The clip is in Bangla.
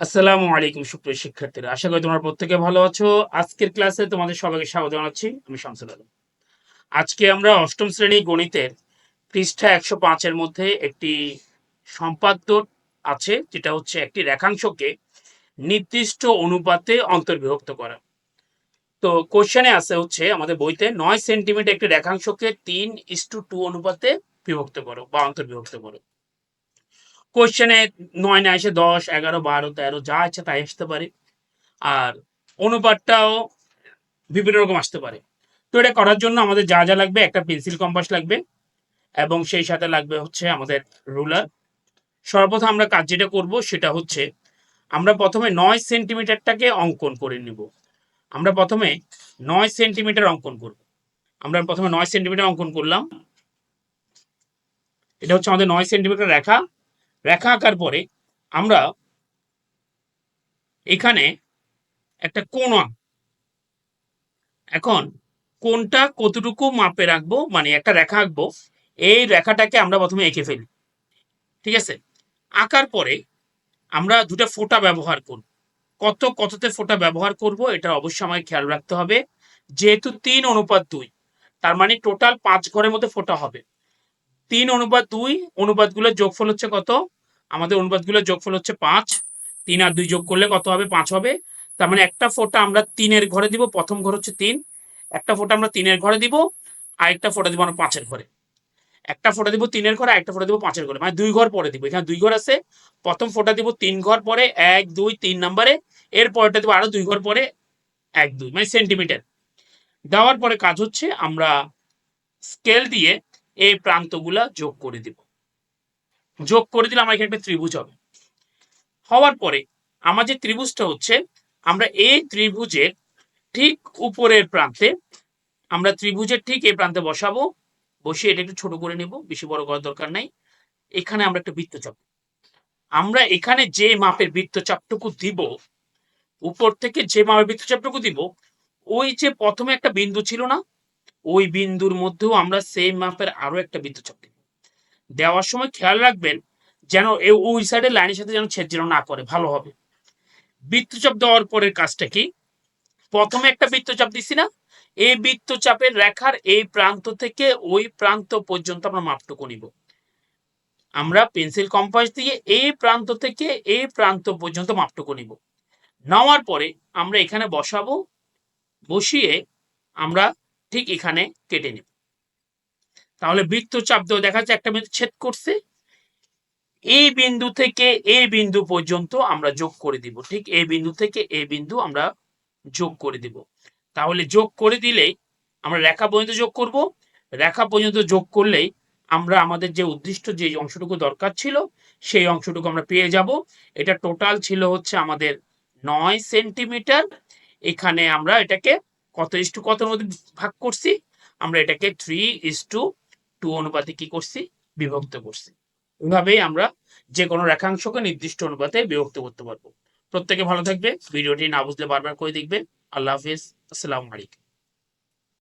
আসসালামু আলাইকুম সুপ্রিয় শিক্ষার্থীরা। আশা করি তোমরা প্রত্যেকে ভালো আছো। আজকের ক্লাসে তোমাদের সবাইকে স্বাগত জানাচ্ছি। আমি শামসুল আলম। আজকে আমরা অষ্টম শ্রেণি গণিতের পৃষ্ঠা একশো পাঁচের মধ্যে একটি সম্পাদ্য আছে, যেটা হচ্ছে একটি রেখাংশকে নির্দিষ্ট অনুপাতে অন্তর্বিভক্ত করা। তো কোশ্চেনে আছে হচ্ছে, আমাদের বইতে নয় সেন্টিমিটার একটি রেখাংশকে তিন ইস টু টু অনুপাতে বিভক্ত করো বা অন্তর্বিভক্ত করো। কোশ্চেনে নয় না এসে দশ, এগারো, বারো, তেরো, যা আছে তাই আসতে পারে। আর অনুপাতটাও বিভিন্ন রকম আসতে পারে। তো এটা করার জন্য আমাদের যা যা লাগবে, একটা পেন্সিল কম্পাস লাগবে এবং সেই সাথে লাগবে হচ্ছে আমাদের রুলার সর্বপ্রথম আমরা কাজ যেটা করব সেটা হচ্ছে আমরা প্রথমে নয় সেন্টিমিটারটাকে অঙ্কন করে নিব। আমরা প্রথমে নয় সেন্টিমিটার অঙ্কন করব। আমরা প্রথমে নয় সেন্টিমিটার অঙ্কন করলাম। এটা হচ্ছে আমাদের নয় সেন্টিমিটার রেখা। রেখা আঁকার পরে আমরা এখানে একটা কোণ আঁক। এখন কোনটা কতটুকু মাপে রাখব? মানে একটা রেখা আঁকবো। এই রেখাটাকে আমরা প্রথমে এঁকে ফেলি। ঠিক আছে? আঁকার পরে আমরা দুটো ফোঁটা ব্যবহার করব। কত কততে ফোঁটা ব্যবহার করব এটা অবশ্যই আমাকে খেয়াল রাখতে হবে। যেহেতু তিন অনুপাত দুই, তার মানে টোটাল পাঁচ ঘরের মধ্যে ফোঁটা হবে। তিন অনুপাত দুই, অনুপাতগুলোর যোগফল হচ্ছে কত? আমাদের অনুপাতগুলোর যোগফল হচ্ছে পাঁচ। তিন আর দুই যোগ করলে কত হবে? পাঁচ হবে। তার মানে একটা ফোঁটা আমরা তিনের ঘরে দিব, প্রথম ঘর হচ্ছে তিন। একটা ফোঁটা আমরা তিনের ঘরে দিব আর একটা ফোঁটা দিব আমরা পাঁচের ঘরে। একটা ফোঁটা দিব তিনের ঘরে একটা ফোঁটা দিব পাঁচের ঘরে। মানে দুই ঘর পরে দিব। এখানে দুই ঘর আছে। প্রথম ফোঁটা দিব তিন ঘর পরে, এক, দুই, তিন নাম্বারে। এর পরেরটা দিব আরও দুই ঘর পরে, এক, দুই। মানে সেন্টিমিটার। দেওয়ার পরে কাজ হচ্ছে আমরা স্কেল দিয়ে এই প্রান্তগুলা যোগ করে দিব। যোগ করে দিলে আমার এখানে একটা ত্রিভুজ হবে। হওয়ার পরে আমার যে ত্রিভুজটা হচ্ছে, আমরা এই ত্রিভুজের ঠিক উপরের প্রান্তে, আমরা ত্রিভুজের ঠিক এই প্রান্তে বসাবো। বসিয়ে এটা একটু ছোট করে নেব, বেশি বড় করার দরকার নাই। এখানে আমরা একটা বৃত্তচাপ আমরা এখানে যে মাপের বৃত্তচাপটুকু দিব, উপর থেকে যে মাপের বৃত্তচাপটুকু দিব, ওই যে প্রথমে একটা বিন্দু ছিল না, ওই বিন্দুর মধ্যেও আমরা সেই মাপের আরও একটা বৃত্তচাপ দেওয়ার সময় খেয়াল রাখবেন যেন ওই সাইডের লাইনের সাথে যেন ছেদ যেন না করে, ভালো হবে। বৃত্তচাপ দেওয়ার পরের কাজটা কি? প্রথমে একটা বৃত্তচাপ দিছি না, এই বৃত্তচাপের রেখার এই প্রান্ত থেকে ওই প্রান্ত পর্যন্ত আমরা মাপটুকু নিব। আমরা পেন্সিল কম্পাস দিয়ে এই প্রান্ত থেকে এই প্রান্ত পর্যন্ত মাপটুকু নিব। নেওয়ার পরে আমরা এখানে বসাবো, বসিয়ে আমরা ঠিক এখানে কেটে নেব। তাহলে বৃত্তচাপ দেওয়া দেখা যাচ্ছে, একটা বিন্দু ছেদ করছে। এই বিন্দু থেকে এই বিন্দু পর্যন্ত আমরা যোগ করে দিব, ঠিক এই বিন্দু থেকে এই বিন্দু আমরা যোগ করে দিব। তাহলে যোগ করে দিলেই আমরা রেখা পর্যন্ত যোগ করব। রেখা পর্যন্ত যোগ করলেই আমরা আমাদের যে উদ্দিষ্ট যে অংশটুকু দরকার ছিল, সেই অংশটুকু আমরা পেয়ে যাব। এটা টোটাল ছিল হচ্ছে আমাদের নয় সেন্টিমিটার এখানে আমরা এটাকে কত ইস টু কত মধ্যে ভাগ করছি? আমরা এটাকে থ্রি ইস টু টু অনুপাতে কি করছি? বিভক্ত করছি। এভাবেই আমরা যে কোনো রেখাংশকে নির্দিষ্ট অনুপাতে বিভক্ত করতে পারব। প্রত্যেকে ভালো থাকবে। ভিডিওটি না বুঝলে বারবার করে দেখবে আল্লাহ হাফিজ। আসসালামু আলাইকুম।